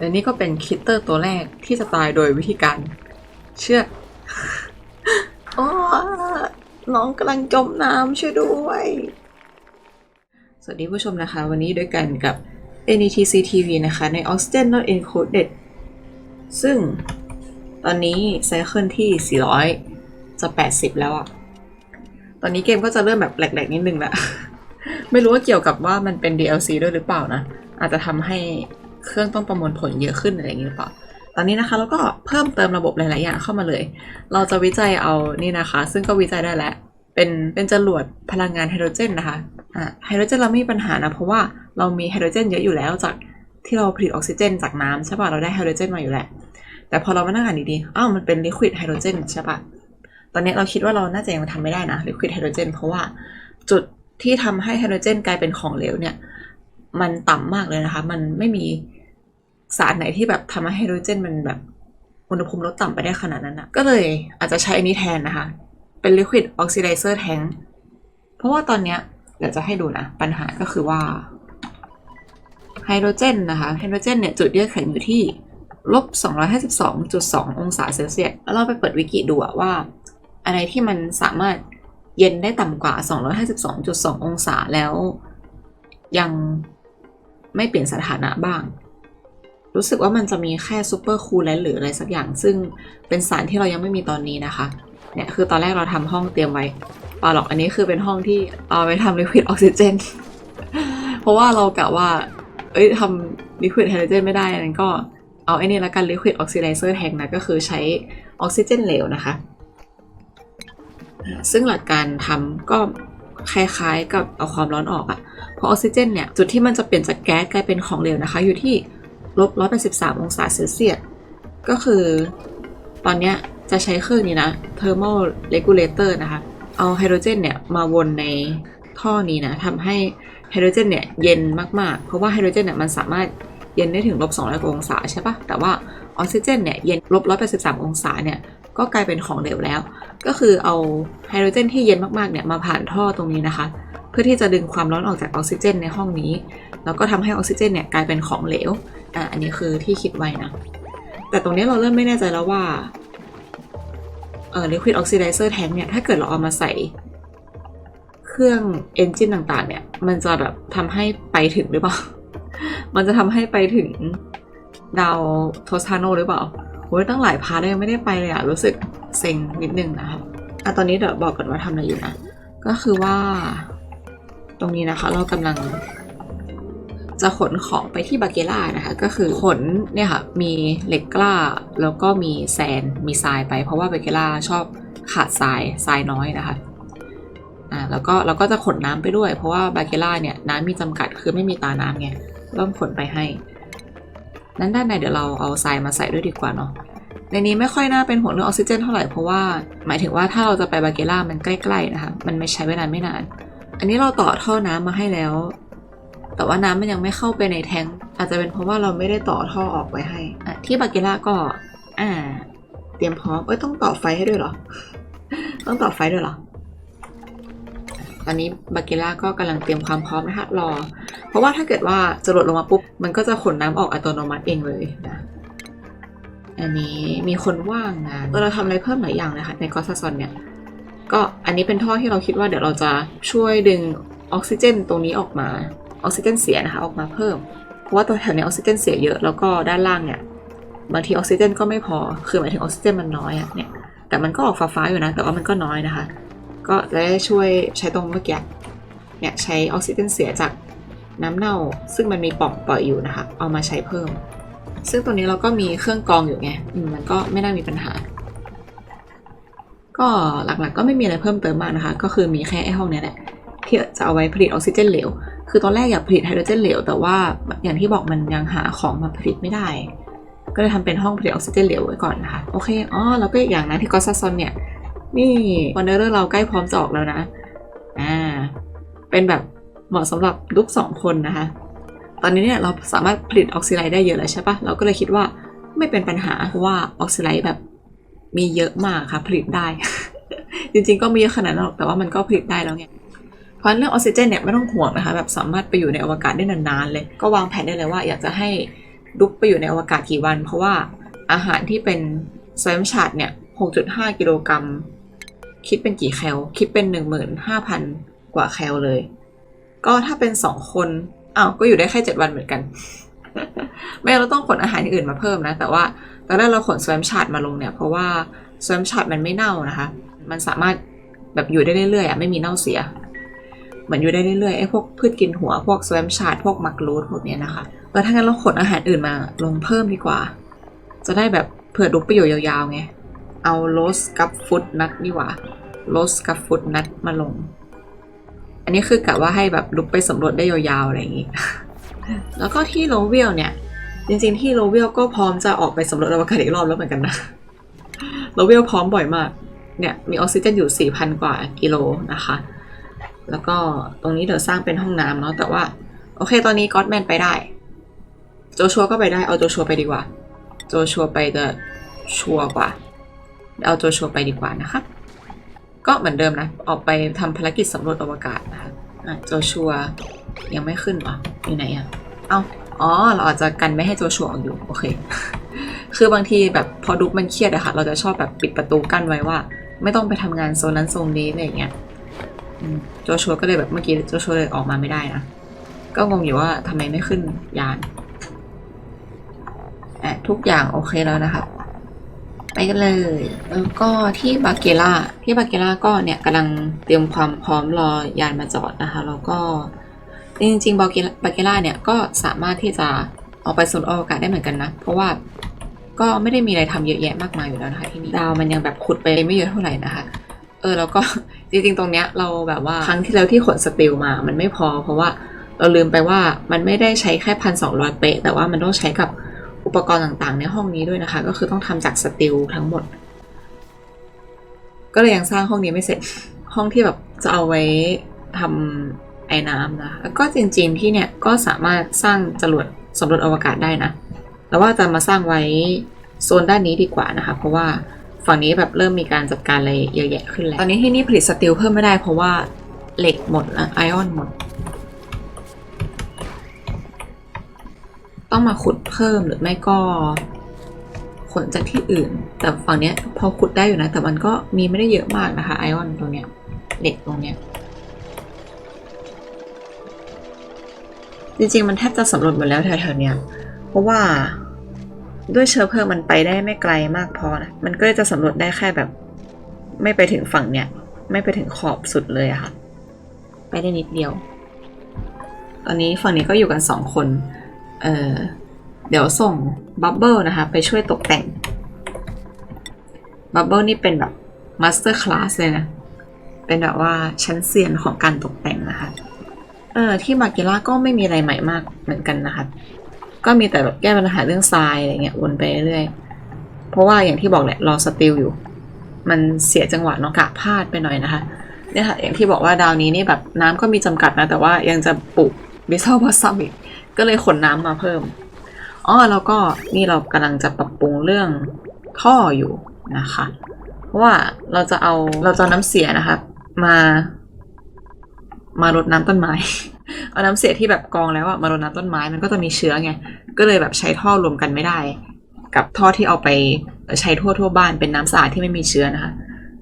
และนี่ก็เป็นคิตเตอร์ตัวแรกที่จะตายโดยวิธีการ เชือดอ้น้องกำลังจมน้ำช่วยด้วย สวัสดีผู้ชมนะคะ วันนี้ด้วยกันกับ NETC TV นะคะ ใน Oxygen Not Encoded ซึ่งตอนนี้ไซเคิลที่ 400 จะ 80 แล้วอะตอนนี้เกมก็จะเริ่มแบบแหลกๆนิดนึงละ ไม่รู้ว่าเกี่ยวกับว่ามันเป็น DLC ด้วยหรือเปล่านะ อาจจะทำให้ เครื่องต้องประมวลผลเยอะขึ้นอะไรอย่างนี้หรือเปล่าตอนนี้นะคะเราก็เพิ่มเติมระบบหลายๆอย่างเข้ามาเลย เราจะวิจัยเอานี่นะคะ ซึ่งก็วิจัยได้แล้ว เป็นเป็นจรวดพลังงานไฮโดรเจนนะคะอะไฮโดรเจนเราไม่มีปัญหานะเพราะว่าเรามีไฮโดรเจนเยอะอยู่แล้วจากที่เราผลิตออกซิเจน จากน้ำใช่ป่ะเราได้ไฮโดรเจนมาอยู่แล้วแต่พอเรามานั่งอ่านดีๆอ้าวมันเป็นลิควิดไฮโดรเจนใช่ป่ะตอนนี้เราคิดว่าเราน่าจะยังทำไม่ได้นะลิควิดไฮโดรเจนเพราะว่าจุดที่ทำให้ไฮโดรเจนกลายเป็นของเหลวเนี่ย มันต่ำมากเลยนะคะ มันไม่มี สารไหนที่แบบทำให้ไฮโดรเจนมันแบบอุณหภูมิลดต่ำไปได้ขนาดนั้นนะก็เลยอาจจะใช้อันนี้แทนนะคะ เป็น liquid oxidizer tank เพราะว่าตอนเนี้ยเดี๋ยวจะให้ดูนะ ปัญหาก็คือว่าไฮโดรเจนนะคะไฮโดรเจนเนี่ยจุดเยือกแข็งอยู่ที่ลบ 252.2 องศาเซลเซียส แล้วเราไปเปิดวิกิดูว่า อะไรที่มันสามารถเย็นได้ต่ำกว่า 252.2 องศาแล้ว ยังไม่เปลี่ยนสถานะบ้าง รู้สึกว่ามันจะมีแค่ซูเปอร์คูลเลนหรืออะไรสักอย่าง ซึ่งเป็นสารที่เรายังไม่มีตอนนี้นะคะ เนี่ยคือตอนแรกเราทำห้องเตรียมไว้เปล่าหรอกอันนี้คือเป็นห้องที่เอาไปทำลิควิดออกซิเจน เพราะว่าเรากะว่า เอ้ยทำลิควิดไฮโดรเจนไม่ได้นั้นก็เอาไอ้นี่ละกันลิควิดออกซิไดเซอร์แทงนะก็คือใช้ออกซิเจนเหลวนะคะ ซึ่งหลักการทำก็คล้ายๆกับเอาความร้อนออกอะเพราะออกซิเจนเนี่ยจุดที่มันจะเปลี่ยนจากแก๊สกลายเป็นของเหลวนะคะ อยู่ที่ ลบ183องศาเซลเซียส ก็คือตอนนี้จะใช้เครื่องนี้นะ thermal regulator นะคะ เอาไฮโดรเจนเนี่ยมาวนในท่อนี้นะทำให้ไฮโดรเจนเนี่ยเย็นมาก ๆ เพราะว่าไฮโดรเจนเนี่ยมันสามารถเย็นได้ถึงลบ200องศาใช่ปะแต่ว่าออกซิเจนเนี่ยเย็นลบ183 องศาเนี่ยก็กลายเป็นของเหลวแล้ว ก็คือเอาไฮโดรเจนที่เย็นมากๆเนี่ยมาผ่านท่อตรงนี้นะคะ เพื่อที่จะดึงความร้อนออกจากออกซิเจนในห้องนี้ แล้วก็ทำให้ออกซิเจนเนี่ยกลายเป็นของเหลว อะอันนี้คือที่คิดไว้นะ แต่ตรงนี้เราเริ่มไม่แน่ใจแล้วว่าเอ่อ liquid oxidizer tank เนี่ย ถ้าเกิดเราเอามาใส่เครื่องเอนจินต่างๆ เนี่ย มันจะแบบทำให้ไปถึงหรือเปล่า มันจะทำให้ไปถึงดาวโทสทาโนหรือเปล่าโอ้ยตั้งหลายพาร์ทยยังไม่ได้ไปเลยอะรู้สึกเซ็งนิดนึงนะคะอะตอนนี้เดี๋ยวบอกก่อนว่าทำอะไรอยู่นะ ก็คือว่า ตรงนี้นะคะ เรากำลัง จะขนของไปที่บาเกล่านะคะ ก็คือขนเนี่ยค่ะมีเหล็กกล้า แล้วก็มีแซนมีทรายไป เพราะว่าบาเกล่าชอบขาดทรายทรายน้อยนะคะอ่าแล้วก็เราก็จะขนน้ำไปด้วย เพราะว่าบาเกล่าเนี่ยน้ำมีจำกัดคือไม่มีตาน้ำไงต้องขนไปให้นั้นด้านในเดี๋ยวเราเอาทรายมาใส่ด้วยดีกว่าเนาะในนี้ไม่ค่อยน่าเป็นห่วงเรื่องออกซิเจนเท่าไหร่เพราะว่าหมายถึงว่าถ้าเราจะไปบาเกล่ามันใกล้ๆนะคะ มันไม่ใช้เวลาไม่นาน อันนี้เราต่อท่อน้ำมาให้แล้ว แต่ว่าน้ำมันยังไม่เข้าไปในแทงค์อาจจะเป็นเพราะว่าเราไม่ได้ต่อท่อออกไว้ให้ที่บาเกล่าก็ อ่า เตรียมพร้อมเอ้ยต้องต่อไฟให้ด้วยเหรอ ต้องต่อไฟด้วยเหรอ ตอนนี้บาเกล่าก็กำลังเตรียมความพร้อมนะคะรอ เพราะว่าถ้าเกิดว่าจะหลดลงมาปุ๊บ มันก็จะขนน้ำออกอัตโนมัติเองเลยนะอันนี้มีคนว่างงานเออเราทำอะไรเพิ่มหลายอย่างเลยค่ะในกอสซอนเนี่ย ก็อันนี้เป็นท่อที่เราคิดว่าเดี๋ยวเราจะช่วยดึงออกซิเจนตรงนี้ออกมา ออกซิเจนเสียนะคะออกมาเพิ่ม เพราะว่าตัวแถวนี้ออกซิเจนเสียเยอะแล้วก็ด้านล่างเนี่ยบางทีออกซิเจนก็ไม่พอ คือหมายถึงออกซิเจนมันน้อยอะเนี่ย แต่มันก็ออกฟ้าๆอยู่นะ แต่ว่ามันก็น้อยนะคะ ก็จะได้ช่วยใช้ตรงเมื่อกี้ เนี่ยใช้ออกซิเจนเสียจากน้ำเน่า ซึ่งมันมีป่องปล่อยอยู่นะคะ เอามาใช้เพิ่ม ซึ่งตัวนี้เราก็มีเครื่องกรองอยู่ไงมมันก็ไม่น่ามีปัญหา ก็หลักๆก็ไม่มีอะไรเพิ่มเติมมากนะคะ ก็คือมีแค่ไอห้องนี้แหละที่จะเอาไว้ผลิตออกซิเจนเหลว คือตอนแรกอยากผลิตไฮโดรเจนเหลว แต่ว่าอย่างที่บอกมันยังหาของมาผลิตไม่ได้ ก็เลยทำเป็นห้องผลิตออกซิเจนเหลวไว้ก่อนนะคะ โอเค อ๋อ แล้วก็อีกอย่างนะที่กอซัสซอนเนี่ย นี่วันเดอร์เราใกล้พร้อมจะออกแล้วนะ อ่า เป็นแบบเหมาะสำหรับลูกสองคนนะคะ ตอนนี้เนี่ยเราสามารถผลิตออกซิไลด์ได้เยอะแล้วใช่ปะเราก็เลยคิดว่าไม่เป็นปัญหาเพราะว่าออกซิไลด์แบบมีเยอะมากค่ะผลิตได้ จริงๆก็มีเยอะขนาดนั้นหรอกแต่ว่ามันก็ผลิตได้แล้วไง เพราะฉะนั้นเรื่องออกซิเจนเนี่ยไม่ต้องห่วงนะคะแบบสามารถไปอยู่ในอวกาศได้นานๆเลย ก็วางแผนได้เลยว่าอยากจะให้ดุกไปอยู่ในอวกาศกี่วัน เพราะว่าอาหารที่เป็นแซมชาร์ดเนี่ย 6.5 กิโลกรัม คิดเป็นกี่แคล คิดเป็น 15,000 กว่าแคลเลย ก็ถ้าเป็น 2 คนอ้าวก็อยู่ได้แค่ 7 วันเหมือนกัน ไม่เราต้องขนอาหารอื่นมาเพิ่มนะ แต่ว่าตอนแรกเราขนแซมชาร์ดมาลงเนี่ย เพราะว่าแซมชาร์ดมันไม่เน่านะคะ มันสามารถแบบอยู่ได้เรื่อยๆอะไม่มีเน่าเสีย เหมือนอยู่ได้เรื่อยๆไอ้พวกพืชกินหัวพวกแซมชาร์ดพวกมักรูดพวกเนี้ยนะคะเออถ้างั้นเราขนอาหารอื่นมาลงเพิ่มดีกว่า จะได้แบบเผื่อดุกประโยชน์ยาวๆไง เอาโรสกับฟุตนัทดีกว่าโรสกับฟุตนัทมาลง อันนี้คือกะว่าให้แบบลุกไปสำรวจได้ยาวๆอะไรอย่างงี้ แล้วก็ที่โลเวลเนี่ย จริงๆที่โลเวลก็พร้อมจะออกไปสำรวจอวกาศอีกรอบแล้วเหมือนกันนะโลเวลพร้อมบ่อยมากเนี่ยมีออกซิเจนอยู่ 4,000 กว่ากิโลนะคะ แล้วก็ตรงนี้เดี๋ยวสร้างเป็นห้องน้ำเนาะแต่ว่า โอเค ตอนนี้ก็อดแมนไปได้ โจชัวก็ไปได้ เอาโจชัวไปดีกว่า โจชัวไปจะชัวกว่า เอาโจชัวไปดีกว่านะคะก็เหมือนเดิมนะ ออกไปทำภารกิจสำรวจอวกาศนะคะโจชัวยังไม่ขึ้นเหรออยู่ไหนอะเอาอ๋อ เราอาจจะกันไม่ให้โจชัวออกอยู่ โอเค คือบางทีแบบพอดุกมันเครียดอะค่ะ เราจะชอบแบบปิดประตูกั้นไว้ว่า ไม่ต้องไปทำงานโซนนั้นโซนนี้อะไรอย่างเงี้ย โจชัวก็เลยแบบเมื่อกี้โจชัวเลยออกมาไม่ได้นะ ก็งงอยู่ว่าทำไมไม่ขึ้นยานอะทุกอย่างโอเคแล้วนะคะไปกันเลย แล้วก็ที่บาเกล่าที่บาเกล่าก็เนี่ยกำลังเตรียมความพร้อมรอยานมาจอดนะคะ แล้วก็จริงๆบาเกล่าบาเกล่าเนี่ยก็สามารถที่จะออกไปสำรวจอวกาศได้เหมือนกันนะ เพราะว่าก็ไม่ได้มีอะไรทำเยอะแยะมากมายอยู่แล้วนะคะที่นี่ดาวมันยังแบบขุดไปไม่เยอะเท่าไหร่นะคะ เออแล้วก็ จริงๆ ตรงเนี้ยเราแบบว่าครั้งที่แล้วที่ขนสติลมา มันไม่พอ เพราะว่าเราลืมไปว่ามันไม่ได้ใช้แค่พันสองร้อยเป๊ะ แต่ว่ามันต้องใช้กับอุปกรณ์ต่างๆ ในห้องนี้ด้วยนะคะ ก็คือต้องทำจากสติลทั้งหมด ก็เลยยังสร้างห้องนี้ไม่เสร็จ ห้องที่แบบจะเอาไว้ทำไอ้น้ำนะแล้วก็จริงๆที่เนี่ยก็สามารถสร้างจรวดสำรวจอวกาศได้นะ แต่ว่าจะมาสร้างไว้โซนด้านนี้ดีกว่านะคะ เพราะว่า ฝั่งนี้แบบเริ่มมีการจัดการอะไรเยอะแยะขึ้นแล้วตอนนี้ที่นี่ผลิตสตีลเพิ่มไม่ได้เพราะว่าเหล็กหมดแล้วไอออนหมด ต้องมาขุดเพิ่มหรือไม่ก็ขนจากที่อื่น แต่ฝั่งเนี้ยพอขุดได้อยู่นะ แต่มันก็มีไม่ได้เยอะมากนะคะไอออนตรงเนี้ยเหล็กตรงเนี้ยจริงๆ มันแทบจะสำรวจหมดแล้วแถวๆเนี้ยเพราะว่า ด้วยเชื้อเพลิงมันไปได้ไม่ไกลมากพอนะมันก็เลยจะสำรวจได้แค่แบบ ไม่ไปถึงฝั่งเนี้ยไม่ไปถึงขอบสุดเลยอะค่ะ ไปได้นิดเดียว ตอนนี้ฝั่งนี้ก็อยู่กันสองคน เอ่อเดี๋ยวส่งบับเบิลนะคะ ไปช่วยตกแต่งบับเบิลนี่เป็นแบบมาสเตอร์คลาสเลยนะ เป็นแบบว่าชั้นเซียนของการตกแต่งนะคะ เออที่มาเกล่าก็ไม่มีอะไรใหม่มากเหมือนกันนะคะ ก็มีแต่แบบแก้ปัญหาเรื่องทรายอะไรเงี้ยวนไปเรื่อยเพราะว่าอย่างที่บอกแหละรอสติลอยู่ มันเสียจังหวะเนาะกะพลาดไปหน่อยนะคะเนี่ยค่ะอย่างที่บอกว่าดาวนี้นี่แบบน้ำก็มีจำกัดนะ แต่ว่ายังจะปลูกบิซ l บอสซัมอีกก็เลยขนน้ำมาเพิ่มอ๋อแล้วก็นี่เรากำลังจะปรับปรุงเรื่องท่ออยู่นะคะ เพราะว่าเราจะเอาเราจะน้ำเสียนะคะ มา มารดน้ำต้นไม้ เอาน้ำเสียที่แบบกองแล้วอะมารดน้ำต้นไม้มันก็จะมีเชื้อไง ก็เลยแบบใช้ท่อรวมกันไม่ได้ กับท่อที่เอาไปใช้ทั่วทั่วบ้านเป็นน้ำสะอาดที่ไม่มีเชื้อนะคะ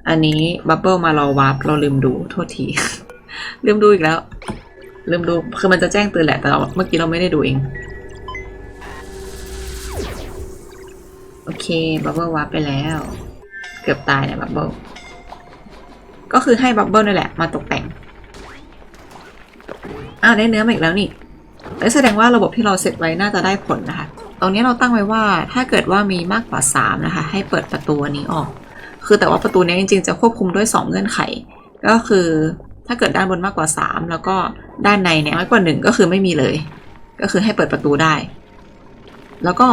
อันนี้บับเบิลมารอวาร์ปเราลืมดูโทษที ลืมดูอีกแล้ว ลืมดูคือมันจะแจ้งเตือนแหละแต่เราเมื่อกี้เราไม่ได้ดูเอง โอเคบับเบิลวาร์ปไปแล้ว เกือบตายเนี่ยบับเบิลก็คือให้บับเบิลนี่แหละมาตกแต่ง อ้าวได้เนื้อมาอีกแล้วนี่เอ้ยแสดงว่าระบบที่เราเซตไว้น่าจะได้ผลนะคะ ตรงนี้เราตั้งไว้ว่าถ้าเกิดว่ามีมากกว่า 3 นะคะ ให้เปิดประตูนนี้ออก คือแต่ว่าประตูนี้จริงๆ จะควบคุมด้วย 2 เงื่อนไข ก็คือถ้าเกิดด้านบนมากกว่า 3 แล้วก็ด้านในเนี่ยน้อยกว่า 1 ก็คือไม่มีเลย ก็คือให้เปิดประตูได้ แล้วก็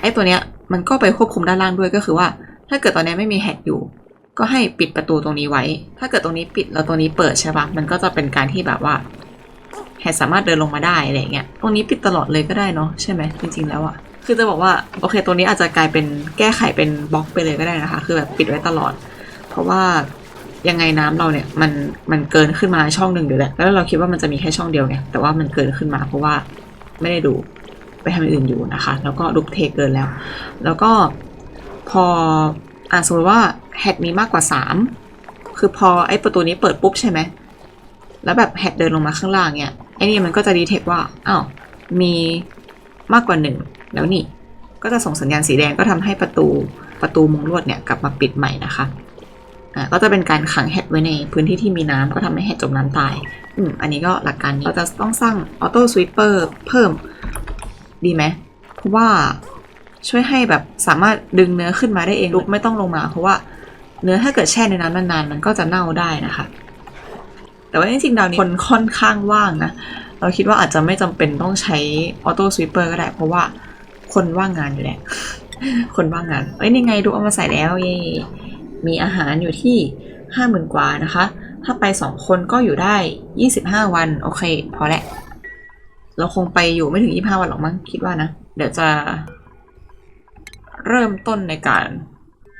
ไอ้ตัวเนี้ยมันก็ไปควบคุมด้านล่างด้วยก็คือว่า ถ้าเกิดตอนนี้ไม่มีแฮกอยู่ ก็ให้ปิดประตูตรงนี้ไว้ ถ้าเกิดตรงนี้ปิดแล้วตรงนี้เปิดใช่ปะมันก็จะเป็นการที่แบบว่า แฮกสามารถเดินลงมาได้อะไรเงี้ยตรงนี้ปิดตลอดเลยก็ได้เนาะใช่ไหมจริง ๆ แล้วอะคือจะบอกว่าโอเคตรงนี้อาจจะกลายเป็นแก้ไขเป็นบล็อกไปเลยก็ได้นะคะ คือแบบปิดไว้ตลอด เพราะว่ายังไงน้ำเราเนี่ยมันมันเกินขึ้นมาช่องหนึ่งอยู่แหละแล้วเราคิดว่ามันจะมีแค่ช่องเดียวไงแต่ว่ามันเกินขึ้นมา เพราะว่าไม่ได้ดูไปทำอย่างอื่นอยู่นะคะ แล้วก็ลุกเทเกินแล้ว แล้วก็พออ่าสมมติว่าแฮดมีมากกว่า 3 คือพอไอ้ประตูนี้เปิดปุ๊บใช่ไหมแล้วแบบแฮดเดินลงมาข้างล่างเนี่ย ไอ้นี่มันก็จะดีเทคว่าอ้าวมีมากกว่าหนึ่งแล้วนี่ ก็จะส่งสัญญาณสีแดงก็ทำให้ประตูประตูมุงลวดเนี่ยกลับมาปิดใหม่นะคะอ่าก็จะเป็นการขังแฮดไว้ในพื้นที่ที่มีน้ำก็ทำให้แฮดจมน้ำตาย อืมอันนี้ก็หลักการนี้เราจะต้องสร้างออโต้สวีปเปอร์เพิ่มดีไหมเพราะว่าช่วยให้แบบสามารถดึงเนื้อขึ้นมาได้เองลุกไม่ต้องลงมา เพราะว่าเนื้อถ้าเกิดแช่ในน้ำนานๆมันก็จะเน่าได้นะคะ แต่ว่าจริงๆดาวนี้คนค่อนข้างว่างนะ เราคิดว่าอาจจะไม่จำเป็นต้องใช้ออโต้สวีปเปอร์ก็ได้ เพราะว่าคนว่างงานอยู่แหละ คนว่างงาน เอ้ยนี่ไงดูเอามาใส่แล้วเยมีอาหารอยู่ที่ห้าหมื่นกว่านะคะ ถ้าไปสองคนก็อยู่ได้ยี่สิบห้าวัน โอเค พอแล้วเราคงไปอยู่ไม่ถึงยี่ห้าวันหรอกมั้งคิดว่านะ เดี๋ยวจะเริ่มต้นในการ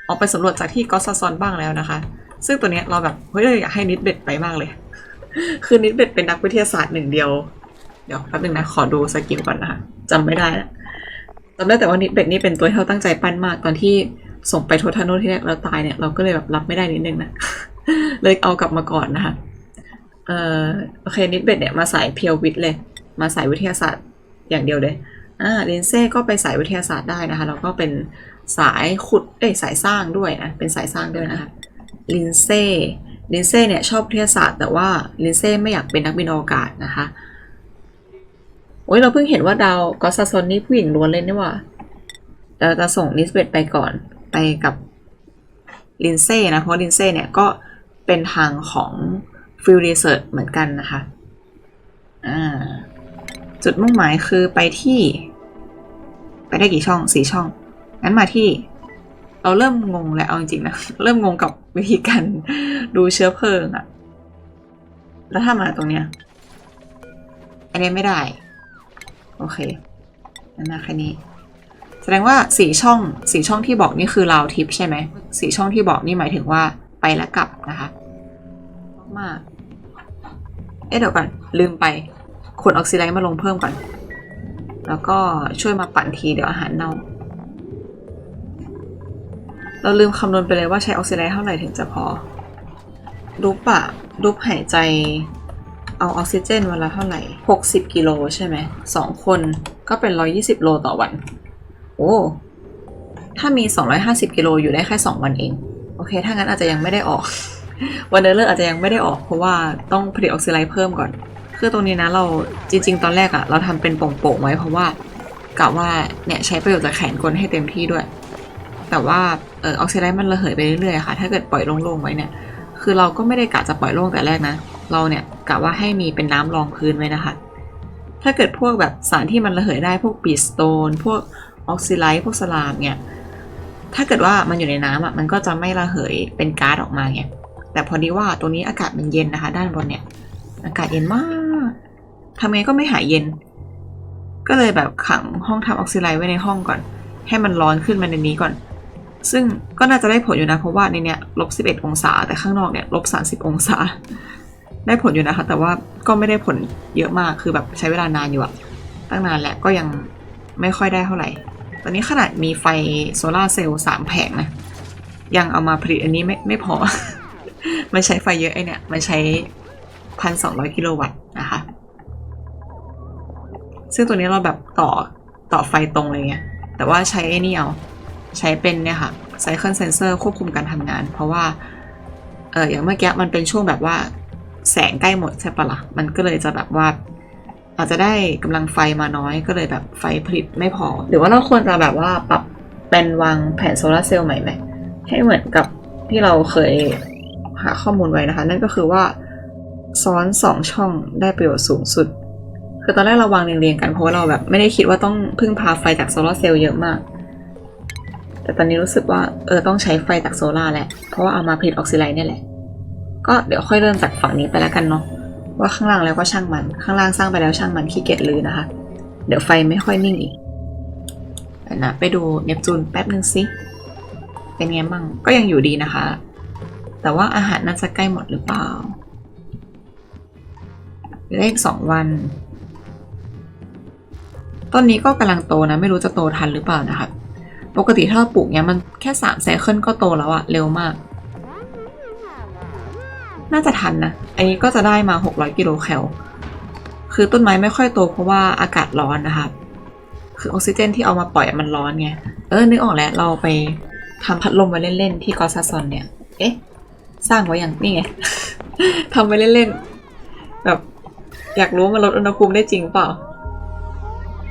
ออกไปสำรวจจากที่กอสซอนบ้างแล้วนะคะ ซึ่งตัวเนี้ยเราแบบเฮ้ยอยากให้นิดเบ็ดไปมากเลย คือนิดเบ็ดเป็นนักวิทยาศาสตร์หนึ่งเดียว เดี๋ยวแป๊บนึงนะ ขอดูสกิลก่อนนะคะจำไม่ได้ละจำได้แต่ว่านิดเบ็ดนี่เป็นตัวที่เราตั้งใจปั้นมากตอนที่ส่งไปโททาโนที่แรกเราตายเนี่ยเราก็เลยแบบรับไม่ได้นิดนึงนะ เลยเอากลับมาก่อนนะคะเอ่อโอเคนิดเบ็ดเนี่ยมาสายเพียววิทย์เลย มาสายวิทยาศาสตร์อย่างเดียวเลยอ่าลินเซ่ก็ไปสายวิทยาศาสตร์ได้นะคะแล้วก็เป็นสายขุดเอ้ยสายสร้างด้วยนะเป็นสายสร้างด้วยนะคะลินเซ่ ลินเซ่เนี่ยชอบวิทยาศาสตร์ แต่ว่าลินเซ่ไม่อยากเป็นนักบินอวกาศนะคะโอ้ยเราเพิ่งเห็นว่าดาวกอสซอนนี่ผู้หญิงล้วนเลยนี่ว่าเราจะส่งลิสเบตไปก่อนไปกับลินเซ่นะเพราะลินเซ่เนี่ยก็เป็นทางของฟิล d ีเ s ิร์ h เหมือนกันนะคะอ่าจุดมุ่งหมายคือไปที่ ไปได้กี่ช่องสี่ช่องงั้นมาที่ เราเริ่มงงแล้วเอาจริงๆนะเริ่มงงกับวิธีการดูเชื้อเพลิงอะแล้วถ้ามาตรงเนี้ยอันนี้ไม่ได้ โอเคงั้นมาแค่นี้ แสดงว่าสี่ช่องสี่ช่องที่บอกนี่คือราวทิปใช่ไหมสี่ช่องที่บอกนี่หมายถึงว่าไปและกลับนะคะมากเอ๊ะเดี๋ยวก่อนลืมไปขนออกซิไลท์มาลงเพิ่มก่อน แล้วก็ช่วยมาปั่นทีเดี๋ยวอาหารเน่า เราลืมคำนวณไปเลยว่าใช้ออกซิไลท์เท่าไหร่ถึงจะพอรูปอะรูปหายใจเอาออกซิเจนวันละเท่าไหร่ 60 กิโลใช่ไหม สองคนก็เป็น 120 โลต่อวัน โอ้ ถ้ามี 250 กิโลอยู่ได้แค่ 2 วันเอง โอเค ถ้างั้นอาจจะยังไม่ได้ออก วันเดอร์เลอร์อาจจะยังไม่ได้ออกเพราะว่าต้องผลิตออกซิไลท์เพิ่มก่อน คือตรงนี้นะเราจริง ๆ ตอนแรกอะเราทำเป็นโป่งๆไว้เพราะว่ากะว่าเนี่ยใช้ประโยชน์จากแขนกลให้เต็มที่ด้วย แต่ว่าเออออกซิไลท์มันระเหยไปเรื่อยๆค่ะ ถ้าเกิดปล่อยโล่งๆไว้เนี่ย คือเราก็ไม่ได้กะจะปล่อยโล่งแต่แรกนะ เราเนี่ยกะว่าให้มีเป็นน้ำรองพื้นไว้นะคะ ถ้าเกิดพวกแบบสารที่มันระเหยได้พวกปีสโตน พวกออกซิไลท์พวกสลามเนี่ย ถ้าเกิดว่ามันอยู่ในน้ำอะ มันก็จะไม่ระเหยเป็นก๊าซออกมาไง แต่พอดีว่าตัวนี้อากาศมันเย็นนะคะ ด้านบนเนี่ย อากาศเย็นมาก ทำไงก็ไม่หายเย็น ก็เลยแบบขังห้องทำออกซิไลท์ไว้ในห้องก่อน ให้มันร้อนขึ้นมาในนี้ก่อน ซึ่งก็น่าจะได้ผลอยู่นะ เพราะว่าในเนี้ยลบ11 องศา แต่ข้างนอกเนี่ยลบ30 องศา ได้ผลอยู่นะคะ แต่ว่าก็ไม่ได้ผลเยอะมากคือแบบใช้เวลานานอยู่อะตั้งนานแหละก็ยังไม่ค่อยได้เท่าไหร่ ตอนนี้ขนาดมีไฟโซลาเซลล์สามแผงนะยังเอามาผลิตอันนี้ไม่ไม่พอ มันใช้ไฟเยอะไอเนี่ย มันใช้พันสองร้อยกิโลวัตต์นะคะ ซึ่งตัวนี้เราแบบต่อต่อไฟตรงเลยไงแต่ว่าใช้ไอ้นี่เอา ใช้เป็นเนี่ยค่ะ Cycle Sensor ควบคุมการทำงาน เพราะว่าเอออย่างเมื่อกี้มันเป็นช่วงแบบว่าแสงใกล้หมดใช่ปะละ่ะมันก็เลยจะแบบว่า อาจจะได้กำลังไฟมาน้อยก็เลยแบบไฟผลิตไม่พอ หรือว่าเราควรจะแบบว่าปรับเป็นวางแผนโซลาร์เซลล์ใหม่ไหมให้เหมือนกับที่เราเคยหาข้อมูลไว้นะคะ นั่นก็คือว่าซ้อนสองช่องได้ประโยชน์สูงสุด คือตอนแรกเราวางเรียงๆกันเพราะว่าเราแบบไม่ได้คิดว่าต้องพึ่งพาไฟจากโซลาร์เซลล์เยอะมาก แต่ตอนนี้รู้สึกว่าเออต้องใช้ไฟจากโซลาแหละ เพราะว่าเอามาผลิตออกซิไลท์เนี่ยแหละ ก็เดี๋ยวค่อยเริ่มจากฝั่งนี้ไปแล้วกันเนาะว่าข้างล่างแล้วก็ช่างมัน ข้างล่างสร้างไปแล้วช่างมันขี้เกียจลือนะคะ เดี๋ยวไฟไม่ค่อยนิ่งอีกนะไปดูเนปจูนแป๊บนึงสิเป็นไงบ้างก็ยังอยู่ดีนะคะ แต่ว่าอาหารน่าจะใกล้หมดหรือเปล่าเลืออีกสองวัน ต้นนี้ก็กำลังโตนะ ไม่รู้จะโตทันหรือเปล่านะคะ ปกติถ้าเราปลูกเนี้ยมันแค่สามไซเคิลก็โตแล้วอะเร็วมาก น่าจะทันนะ อันนี้ก็จะได้มา 600 กิโลแคล คือต้นไม้ไม่ค่อยโตเพราะว่าอากาศร้อนนะคะ คือออกซิเจนที่เอามาปล่อยมันร้อนไง เออ นึกออกแล้ว เราไปทำพัดลมไว้เล่น ๆ ที่กอซาซอนเนี่ย เอ๊ะ สร้างไว้อย่างนี่ไง ทำไว้เล่น ๆ แบบอยากรู้ว่ามันลดอุณหภูมิได้จริงเปล่า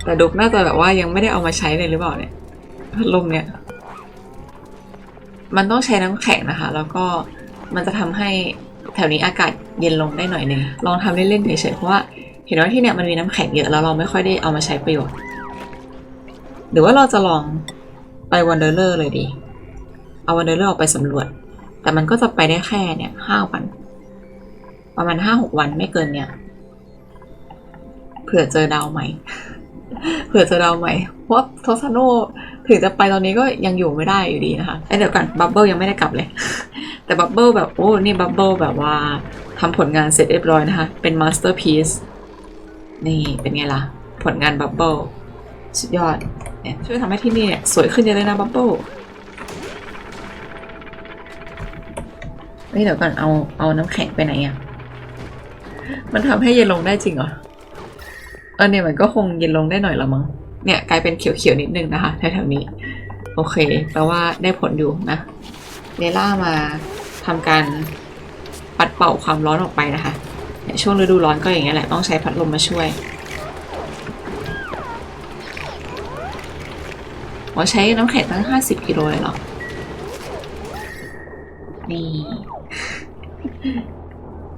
แต่ดุกน่าจะแบบว่ายังไม่ได้เอามาใช้เลยหรือเปล่าเนี่ย พัดลมเนี่ย มันต้องใช้น้ำแข็งนะคะ แล้วก็มันจะทำให้แถวนี้อากาศเย็นลงได้หน่อยนึงลองทำเล่นๆเฉยๆเพราะว่าเห็นว่าที่เนี่ยมันมีน้ำแข็งเยอะแล้วเราไม่ค่อยได้เอามาใช้ประโยชน์ หรือว่าเราจะลองไปวันเดอร์เลอร์เลยดี เอาวันเดอร์เลอร์ออกไปสำรวจ แต่มันก็จะไปได้แค่เนี่ยห้าวัน ประมาณห้าหกวันไม่เกินเนี่ยเผื่อเจอดาวใหม่ เผื่อเจอดาวใหม่เพราะโทสโน ถึงจะไปตอนนี้ก็ยังอยู่ไม่ได้อยู่ดีนะคะไอเดี๋ยวก่อนบับเบิลยังไม่ได้กลับเลย แต่บับเบิลแบบโอ้นี่บับเบิลแบบว่าทำผลงานเสร็จเรียบร้อยนะคะ เป็นมาสเตอร์พีซนี่เป็นไงล่ะ ผลงานบับเบิลสุดยอดเนี่ยช่วยทำให้ที่นี่เนี่ยสวยขึ้นเยอะเลยนะบับเบิลเฮ้ยเดี๋ยวก่อนเอาเอาน้ำแข็งไปไหนอะมันทำให้เย็นลงได้จริงเหรอเออเนี่ยมันก็คงเย็นลงได้หน่อยละมั้ง เนี่ยกลายเป็นเขียวๆนิดนึงนะคะแถวๆนี้ โอเคแปลว่าได้ผลอยู่นะเนล่ามาทำการปัดเป่าความร้อนออกไปนะคะเนี่ยช่วงฤดูร้อนก็อย่างเงี้ยแหละต้องใช้พัดลมมาช่วยว่าใช้น้ำแข็งตั้ง 50 กิโลเลยเหรอ นี่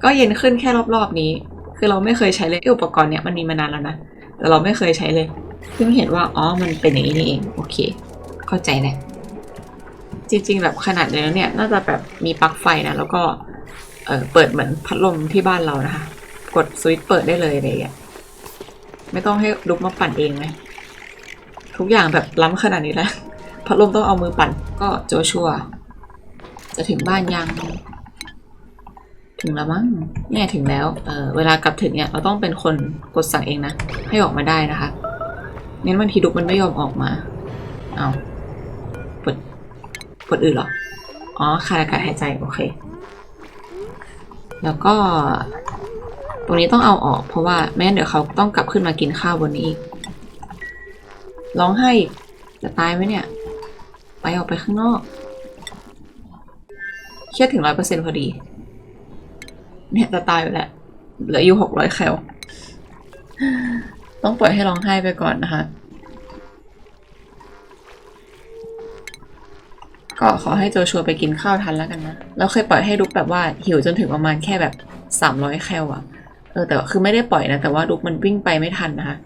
ก็เย็นขึ้นแค่รอบๆนี้ คือเราไม่เคยใช้เลยอ้อุปกรณ์เนี้ยมันมีมานานแล้วนะ แต่เราไม่เคยใช้เลย เพิ่งเห็นว่าอ๋อมันเป็นอย่างนี้นี่เองโอเค เข้าใจแหละจริงๆแบบขนาดนี้เนี่ยน่าจะแบบมีปลั๊กไฟนะแล้วก็เออเปิดเหมือนพัดลมที่บ้านเรานะคะ กดสวิตช์เปิดได้เลยอะไรอย่างเงี้ยไม่ต้องให้ลุกมาปั่นเองไหมทุกอย่างแบบล้ำขนาดนี้แล้วพัดลมต้องเอามือปั่นก็โจชัวจะถึงบ้านยัง ถึงแล้วมั้งเนี่ยถึงแล้วเออเวลากลับถึงเนี่ยเราต้องเป็นคนกดสั่งเองนะ ให้ออกมาได้นะคะ งั้นบางทีดุกมันไม่ยอมออกมา เอาปวดปวดอื่นเหรอ อ๋อขาดอากาศหายใจ โอเค แล้วก็ ตรงนี้ต้องเอาออก เพราะว่าไม่งั้นเดี๋ยวเขาต้องกลับขึ้นมากินข้าวบนนี้อีก ร้องไห้จะตายไหมเนี่ย ไปออกไปข้างนอกเครียดถึงร้อยเปอร์เซ็นต์พอดี เนี่ยจะตายอยู่แหละเหลืออยู่หกร้อยแคล ต้องปล่อยให้ร้องไห้ไปก่อนนะคะก็ขอให้โจชัวไปกินข้าวทันแล้วกันนะแล้วเคยปล่อยให้ดุกแบบว่าหิวจนถึงประมาณแค่แบบสามร้อยแคลอะเออแต่ว่าคือไม่ได้ปล่อยนะ แต่ว่าดุกมันวิ่งไปไม่ทันนะคะ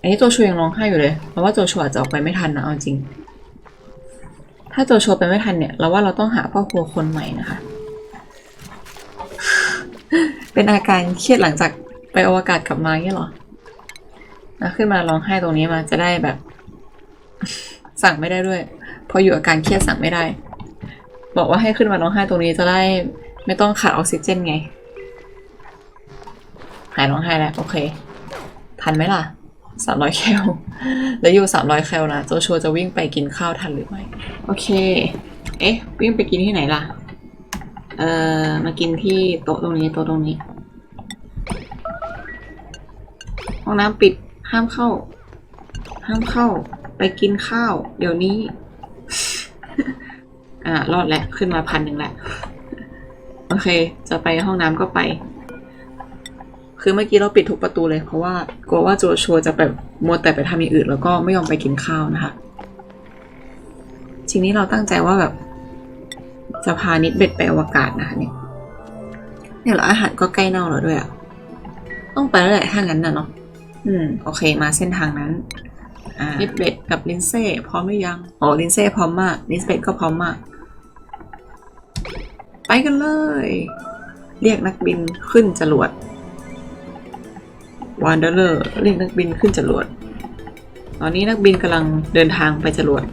อันนี้โจชัวยังร้องไห้อยู่เลย เพราะว่าโจชัวจจะออกไปไม่ทันนะเอาจริง ถ้าโจชัวไปไม่ทันเนี่ย เราว่าเราต้องหาพ่อครัวคนใหม่นะคะ เป็นอาการเครียดหลังจากไปอวกาศกลับมาเงี้ยเหรอ นะขึ้นมาร้องไห้ตรงนี้มาจะได้แบบ สั่งไม่ได้ด้วย เพราะอยู่อาการเครียดสั่งไม่ได้ บอกว่าให้ขึ้นมาร้องไห้ตรงนี้จะได้ไม่ต้องขาดออกซิเจนไง หายร้องไห้แล้ว โอเค ทันไหมล่ะสามร้อยแคลแล้วอยู่สามร้อยแคลนะโจชัวจะวิ่งไปกินข้าวทันหรือไม่ โอเค เอ๊ะ วิ่งไปกินที่ไหนล่ะ เอ่อ มากินที่โต๊ะตรงนี้โต๊ะตรงนี้ ห้องน้ำปิด ห้ามเข้า ห้ามเข้า ไปกินข้าว เดี๋ยวนี้ อ่ารอดแล้วขึ้นมาพันหนึ่งแล้วโอเค จะไปห้องน้ำก็ไป คือเมื่อกี้เราปิดทุกประตูเลยเพราะว่ากลัวว่าโจชัวจะแบบมัวแต่ไปทำอย่างอื่น แล้วก็ไม่ยอมไปกินข้าวนะคะทีนี้เราตั้งใจว่าแบบ จะพานิดเบ็ดไปอวกาศนะคะเนี่ยเนี่ยแล้วอาหารก็ใกล้เน่าแล้วด้วยอะต้องไปแล้วแหละถ้างั้นนะเนาะ อืม โอเค มาเส้นทางนั้นอ่านิดเบ็ดกับลินเซ่พร้อมหรือยังอ๋อลินเซ่พร้อมมากลินเบ็ดก็พร้อมมาก ไปกันเลย เรียกนักบินขึ้นจรวดวานเดอร์เลอร์เรียกนักบินขึ้นจรวด ตอนนี้นักบินกำลังเดินทางไปจรวด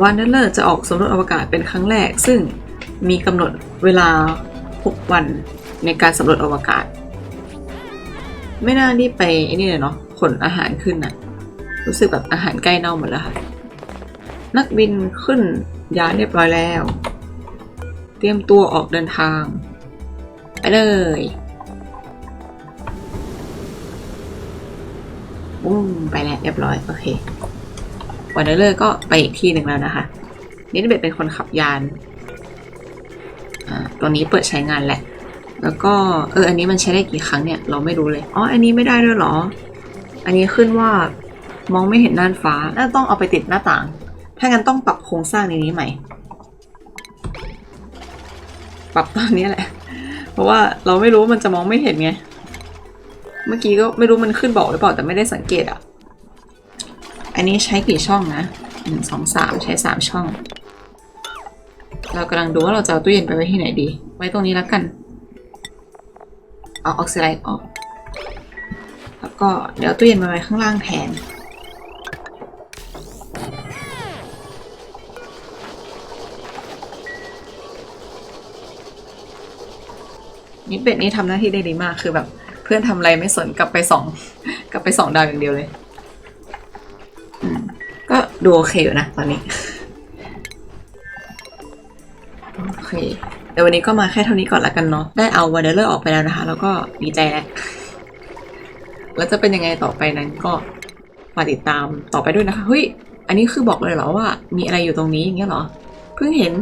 วานเดอร์เลอร์จะออกสำรวจอวกาศเป็นครั้งแรก ซึ่งมีกำหนดเวลา 6 วันในการสำรวจอวกาศ ไม่น่ารีบไปไอ้นี่เลยเนาะขนอาหารขึ้นน่ะรู้สึกแบบอาหารใกล้เน่าหมดแล้วค่ะ นักบินขึ้นยานเรียบร้อยแล้ว เตรียมตัวออกเดินทาง ไปเลยปุ้มไปแล้วเรียบร้อย โอเควันเดอร์ก็ไปอีกที่หนึ่งแล้วนะคะนี่เบตเป็นคนขับยาน อ่า ตัวนี้เปิดใช้งานแหละ แล้วก็เอออันนี้มันใช้ได้กี่ครั้งเนี่ยเราไม่รู้เลย อ๋ออันนี้ไม่ได้ด้วยเหรอ อันนี้ขึ้นว่ามองไม่เห็นน่านฟ้า น่าต้องเอาไปติดหน้าต่าง ถ้างั้นต้องปรับโครงสร้างในนี้ใหม่ ปรับตอนนี้แหละ เพราะว่าเราไม่รู้มันจะมองไม่เห็นไง เมื่อกี้ก็ไม่รู้มันขึ้นบอกหรือเปล่าแต่ไม่ได้สังเกตอะ อันนี้ใช้กี่ช่องนะหนึ่งสองสามใช้สามช่อง เรากำลังดูว่าเราจะเอาตู้เย็นไปไว้ที่ไหนดี ไว้ตรงนี้แล้วกัน เอาออกซิไลด์ออก แล้วก็เดี๋ยวตู้เย็นมาไว้ข้างล่างแทนนิดเป็ดนี่ทำหน้าที่ได้ดีมากคือแบบเพื่อนทำอะไรไม่สนกลับไปสองกลับไปสองดาวอย่างเดียวเลยก็ดูโอเคอยู่นะตอนนี้ โอเค เดี๋ยววันนี้ก็มาแค่เท่านี้ก่อนละกันเนาะ ได้เอาวันเดอร์ออกไปแล้วนะคะ แล้วก็ดีใจแล้ว แล้วจะเป็นยังไงต่อไปนั้นก็มาติดตามต่อไปด้วยนะคะ เฮ้ย อันนี้คือบอกเลยเหรอว่า มีอะไรอยู่ตรงนี้อย่างเงี้ยเหรอ เพิ่งเห็น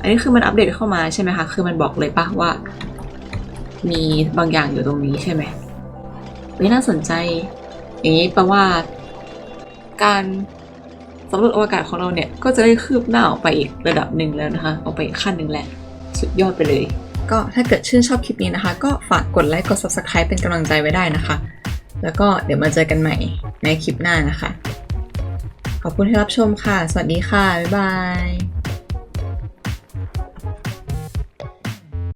อันนี้คือมันอัปเดตเข้ามาใช่ไหมคะ คือมันบอกเลยปะว่า มีบางอย่างอยู่ตรงนี้ใช่ไหมไม่น่าสนใจ อย่างนี้แปลว่า การสำรวจอวกาศของเราเนี่ย ก็จะได้คืบหน้าออกไปอีกระดับหนึ่งแล้วนะคะ ออกไปอีกขั้นหนึ่งแหละ สุดยอดไปเลย ก็ถ้าเกิดชื่นชอบคลิปนี้นะคะ ก็ฝากกดไลค์กด subscribe เป็นกำลังใจไว้ได้นะคะ แล้วก็เดี๋ยวมาเจอกันใหม่ในคลิปหน้านะคะ ขอบคุณที่รับชมค่ะ สวัสดีค่ะ บ๊ายบาย